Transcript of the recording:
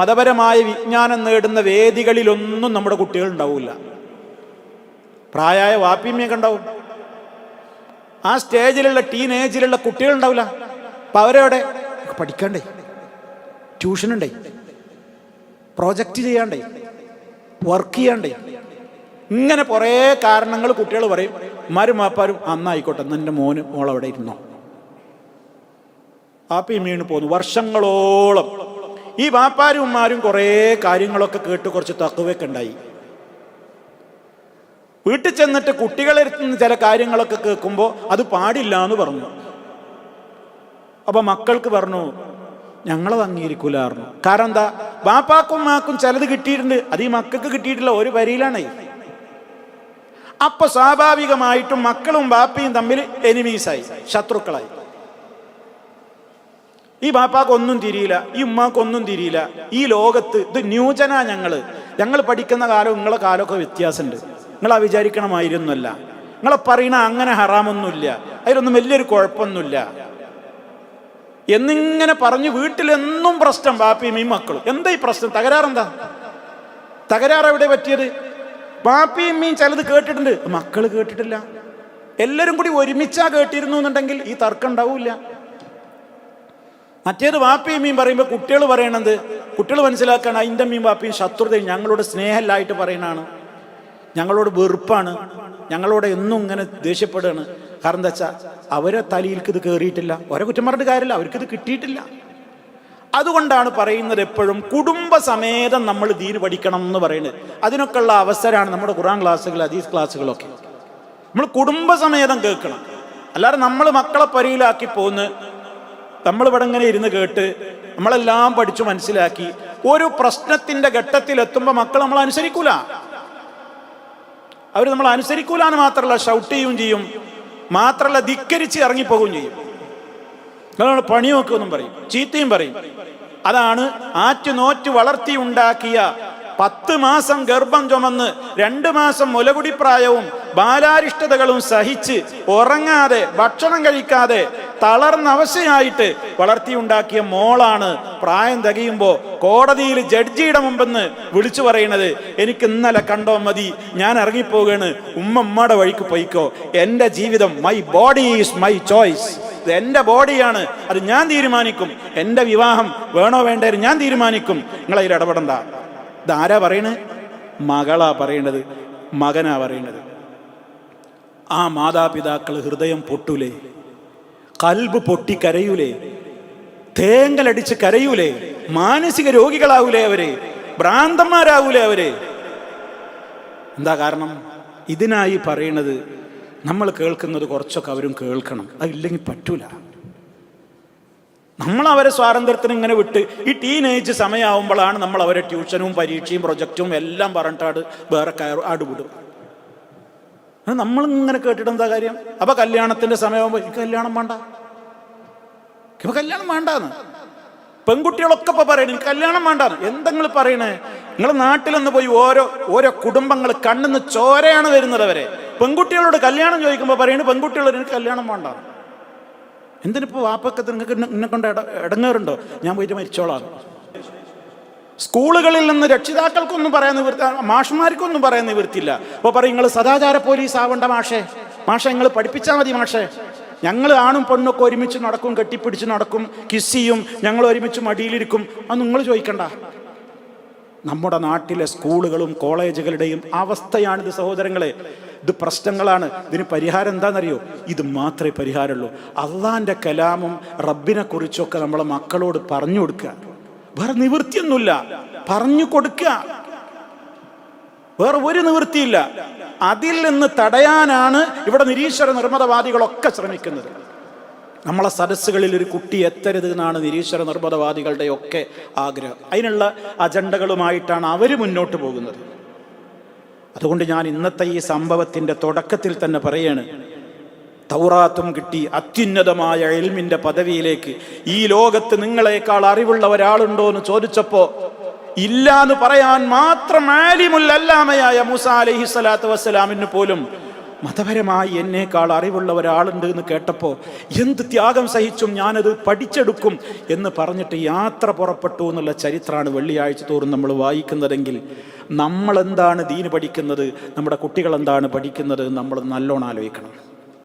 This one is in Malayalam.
മതപരമായ വിജ്ഞാനം നേടുന്ന വേദികളിലൊന്നും നമ്മുടെ കുട്ടികൾ ഉണ്ടാവില്ല പ്രായമായ വാപ്പിയമ്മയൊക്കെ ഉണ്ടാവും. ആ സ്റ്റേജിലുള്ള ടീനേജിലുള്ള കുട്ടികൾ ഉണ്ടാവില്ല അപ്പൊ അവരവിടെ പഠിക്കണ്ടേ? ട്യൂഷൻ ഉണ്ടേ പ്രോജക്റ്റ് ചെയ്യണ്ടേ? വർക്ക് ചെയ്യണ്ടേ? ഇങ്ങനെ കുറേ കാരണങ്ങൾ കുട്ടികൾ പറയും. ഉമ്മാരും മാപ്പാരും അന്നായിക്കോട്ടെ എന്റെ മോന് മോളവിടെ ഇരുന്നോ? ആപ്പി പോന്നു വർഷങ്ങളോളം ഈ വാപ്പാരും കുറേ കാര്യങ്ങളൊക്കെ കേട്ട് കുറച്ച് തക്കുവൊക്കെ ഉണ്ടായി. വീട്ടിൽ ചെന്നിട്ട് കുട്ടികളെ നിന്ന് ചില കാര്യങ്ങളൊക്കെ കേൾക്കുമ്പോൾ അത് പാടില്ല എന്ന് പറഞ്ഞു. അപ്പൊ മക്കൾക്ക് പറഞ്ഞു ഞങ്ങളത് അംഗീകരിക്കൂലായിരുന്നു കാരണം എന്താ? ബാപ്പാക്കും മാക്കും ചിലത് കിട്ടിയിട്ടുണ്ട്. അത് ഈ മക്കൾക്ക് കിട്ടിയിട്ടില്ല ഒരു വരിയിലാണേ. അപ്പൊ സ്വാഭാവികമായിട്ടും മക്കളും വാപ്പയും തമ്മിൽ എനിമീസായി ശത്രുക്കളായി. ഈ ബാപ്പാക്കൊന്നും തിരിയില്ല ഈ ഉമ്മാക്കൊന്നും തിരിയില്ല. ഈ ലോകത്ത് ഇത് ന്യൂജന ഞങ്ങൾ. ഞങ്ങൾ പഠിക്കുന്ന കാലം നിങ്ങളെ കാലമൊക്കെ വ്യത്യാസമുണ്ട്. നിങ്ങൾ ആ വിചാരിക്കണമായിരുന്നല്ല. നിങ്ങളെ പറയണ അങ്ങനെ ഹറാമൊന്നുമില്ല. അതിലൊന്നും വലിയൊരു കുഴപ്പമൊന്നുമില്ല. എന്നിങ്ങനെ പറഞ്ഞു വീട്ടിലെന്നും പ്രശ്നം ബാപ്പിയും ഈ മക്കളും. എന്താ ഈ പ്രശ്നം? തകരാറെന്താ? തകരാറ് എവിടെ പറ്റിയത്? ബാപ്പിയും മീൻ ചിലത് കേട്ടിട്ടുണ്ട്. മക്കൾ കേട്ടിട്ടില്ല. എല്ലാവരും കൂടി ഒരുമിച്ചാ കേട്ടിരുന്നു എന്നുണ്ടെങ്കിൽ ഈ തർക്കം ഉണ്ടാവില്ല. മറ്റേത് വാപ്പിയും മീൻ പറയുമ്പോൾ കുട്ടികൾ പറയണത് കുട്ടികൾ മനസ്സിലാക്കണം അതിന്റെ മീൻ വാപ്പിയും ശത്രുതയും ഞങ്ങളോട് സ്നേഹമല്ലായിട്ട് പറയണാണ് ഞങ്ങളോട് വെറുപ്പാണ്. ഞങ്ങളോട് എന്നും ഇങ്ങനെ ദേഷ്യപ്പെടുകയാണ്. കാരണം എന്താ വെച്ചാൽ അവരെ തലയിൽക്ക് ഇത് കയറിയിട്ടില്ല ഓരോ കുറ്റം പറഞ്ഞിട്ട് കാര്യമില്ല അവർക്കിത് കിട്ടിയിട്ടില്ല. അതുകൊണ്ടാണ് പറയുന്നത് എപ്പോഴും കുടുംബസമേതം നമ്മൾ ദീന് പഠിക്കണം എന്ന് പറയുന്നത്. അതിനൊക്കെയുള്ള അവസരമാണ് നമ്മുടെ ഖുറാൻ ക്ലാസ്സുകൾ ഹദീസ് ക്ലാസ്സുകളൊക്കെ. നമ്മൾ കുടുംബസമേതം കേൾക്കണം. അല്ലാതെ നമ്മൾ മക്കളെ പരിയിലാക്കി പോന്ന് നമ്മൾ ഇവിടെ ഇങ്ങനെ ഇരുന്ന് കേട്ട് നമ്മളെല്ലാം പഠിച്ചു മനസ്സിലാക്കി ഒരു പ്രശ്നത്തിന്റെ ഘട്ടത്തിൽ എത്തുമ്പോൾ മക്കൾ നമ്മൾ അനുസരിക്കൂല. അവർ നമ്മൾ അനുസരിക്കൂല എന്ന് മാത്രമല്ല ഷൗട്ട് ചെയ്യുകയും ചെയ്യും. മാത്രമല്ല ധിക്കരിച്ച് ഇറങ്ങിപ്പോകുകയും ചെയ്യും. അതാണ് പണി നോക്കുമെന്നും പറയും. ചീത്തയും പറയും. അതാണ് ആറ്റു നോറ്റ് വളർത്തി ഉണ്ടാക്കിയ പത്ത് മാസം ഗർഭം ചുമന്ന് രണ്ട് മാസം മുലകുടിപ്രായവും ബാലാരിഷ്ടതകളും സഹിച്ച് ഉറങ്ങാതെ ഭക്ഷണം കഴിക്കാതെ തളർന്ന അവശയായിട്ട് വളർത്തിയുണ്ടാക്കിയ മോളാണ് പ്രായം തികയുമ്പോൾ കോടതിയിൽ ജഡ്ജിയുടെ മുമ്പെന്ന് വിളിച്ചു പറയുന്നത് എനിക്ക് ഇന്നലെ കണ്ടോ മതി ഞാൻ ഇറങ്ങിപ്പോവുകയാണ് ഉമ്മമ്മയുടെ വഴിക്ക് പോയിക്കോ. എന്റെ ജീവിതം my body is my choice ഇത് എന്റെ ബോഡിയാണ് അത് ഞാൻ തീരുമാനിക്കും. എന്റെ വിവാഹം വേണോ വേണ്ടേ ഞാൻ തീരുമാനിക്കും. നിങ്ങളതിൽ ഇടപെടണ്ട. ഇതാരാ പറയണേ? മകളാ പറയണത് മകനാ പറയണത്. ആ മാതാപിതാക്കൾ ഹൃദയം പൊട്ടൂലേ? കൽബ് പൊട്ടി കരയൂലേ? തേങ്ങലടിച്ച് കരയൂലേ? മാനസിക രോഗികളാവൂലേ അവരെ? ഭ്രാന്തന്മാരാവൂലേ അവരെ? എന്താ കാരണം? ഇതിനായി പറയണത് നമ്മൾ കേൾക്കുന്നത് കുറച്ചൊക്കെ അവരും കേൾക്കണം. അതില്ലെങ്കിൽ പറ്റൂല. നമ്മൾ അവരെ സ്വാതന്ത്ര്യത്തിന് ഇങ്ങനെ വിട്ട് ഈ ടീനേജ് സമയമാകുമ്പോഴാണ് നമ്മൾ അവരെ ട്യൂഷനും പരീക്ഷയും പ്രൊജക്റ്റും എല്ലാം പറഞ്ഞിട്ടാട് വേറെ കയർ ഇങ്ങനെ കേട്ടിട്ട് എന്താ കാര്യം? അപ്പൊ കല്യാണത്തിന്റെ സമയമാകുമ്പോൾ ഈ കല്യാണം വേണ്ട. ഇപ്പൊ കല്യാണം വേണ്ടാന്ന്. പെൺകുട്ടികളൊക്കെ ഇപ്പൊ പറയണേ എനിക്ക് കല്യാണം വേണ്ടാന്ന്. എന്തെങ്കിൽ പറയണേ? നിങ്ങൾ നാട്ടിലൊന്ന് പോയി ഓരോ ഓരോ കുടുംബങ്ങൾ കണ്ണെന്ന് ചോരയാണ് വരുന്നത് അവരെ പെൺകുട്ടികളോട് കല്യാണം ചോദിക്കുമ്പോൾ പറയണേ പെൺകുട്ടികളോട് എനിക്ക് കല്യാണം വേണ്ട. എന്തിനിപ്പോ വാപ്പക്കത്ത് നിങ്ങൾക്ക് എന്നെ- കൊണ്ട് ഇട ഇടങ്ങേറുണ്ടോ ഞാൻ പോയിട്ട് മരിച്ചോളാം. സ്കൂളുകളിൽ നിന്ന് രക്ഷിതാക്കൾക്കൊന്നും പറയാൻ നിവൃത്തി മാഷന്മാർക്കൊന്നും പറയാൻ നിവൃത്തിയില്ല. അപ്പോൾ പറയും നിങ്ങൾ സദാചാര പോലീസ് ആവണ്ട മാഷേ. മാഷെ നിങ്ങൾ പഠിപ്പിച്ചാൽ മതി മാഷേ. ഞങ്ങൾ ആണും പെണ്ണൊക്കെ ഒരുമിച്ച് നടക്കും കെട്ടിപ്പിടിച്ച് നടക്കും കിസ് ചെയ്യും ഞങ്ങൾ ഒരുമിച്ച് മടിയിലിരിക്കും. അത് നിങ്ങൾ ചോദിക്കണ്ട. നമ്മുടെ നാട്ടിലെ സ്കൂളുകളും കോളേജുകളുടെയും അവസ്ഥയാണിത് സഹോദരങ്ങളെ. ഇത് പ്രശ്നങ്ങളാണ്. ഇതിന് പരിഹാരം എന്താണെന്നറിയോ? ഇത് മാത്രമേ പരിഹാരമുള്ളൂ. അള്ളാന്റെ കലാമും റബ്ബിനെ കുറിച്ചൊക്കെ നമ്മളെ മക്കളോട് പറഞ്ഞു കൊടുക്കുക. വേറെ നിവൃത്തിയൊന്നുമില്ല. പറഞ്ഞു കൊടുക്കുക വേറെ ഒരു നിവൃത്തിയില്ല. അതിൽ നിന്ന് തടയാനാണ് ഇവിടെ നിരീശ്വര നിർമ്മതവാദികളൊക്കെ ശ്രമിക്കുന്നത്. നമ്മളെ സദസ്സുകളിൽ ഒരു കുട്ടി എത്തരുത് എന്നാണ് നിരീശ്വര നിർമ്മതവാദികളുടെ ഒക്കെ ആഗ്രഹം. അതിനുള്ള അജണ്ടകളുമായിട്ടാണ് അവർ മുന്നോട്ട് പോകുന്നത്. അതുകൊണ്ട് ഞാൻ ഇന്നത്തെ ഈ സംഭവത്തിന്റെ തുടക്കത്തിൽ തന്നെ പറയാണ് തൗറാത്തും കിട്ടി അത്യുന്നതമായ എൽമിന്റെ പദവിയിലേക്ക്. ഈ ലോകത്ത് നിങ്ങളെക്കാൾ അറിവുള്ള ഒരാളുണ്ടോ എന്ന് ചോദിച്ചപ്പോൾ ഇല്ല എന്ന് പറയാൻ മാത്രം ആലിമുൽ അല്ലാമയായ മൂസ അലഹി സ്വലാത്തു വസ്സലാമിന് പോലും മതപരമായി എന്നേക്കാൾ അറിവുള്ള ഒരാളുണ്ട് എന്ന് കേട്ടപ്പോൾ എന്ത് ത്യാഗം സഹിച്ചും ഞാനത് പഠിച്ചെടുക്കും എന്ന് പറഞ്ഞിട്ട് യാത്ര പുറപ്പെട്ടു എന്നുള്ള ചരിത്രമാണ് വെള്ളിയാഴ്ച തോറും നമ്മൾ വായിക്കുന്നതെങ്കിൽ നമ്മൾ എന്താണ് ദീന് പഠിക്കുന്നത് നമ്മുടെ കുട്ടികൾ എന്താണ് പഠിക്കുന്നത് നമ്മൾ നല്ലോണം ആലോചിക്കണം.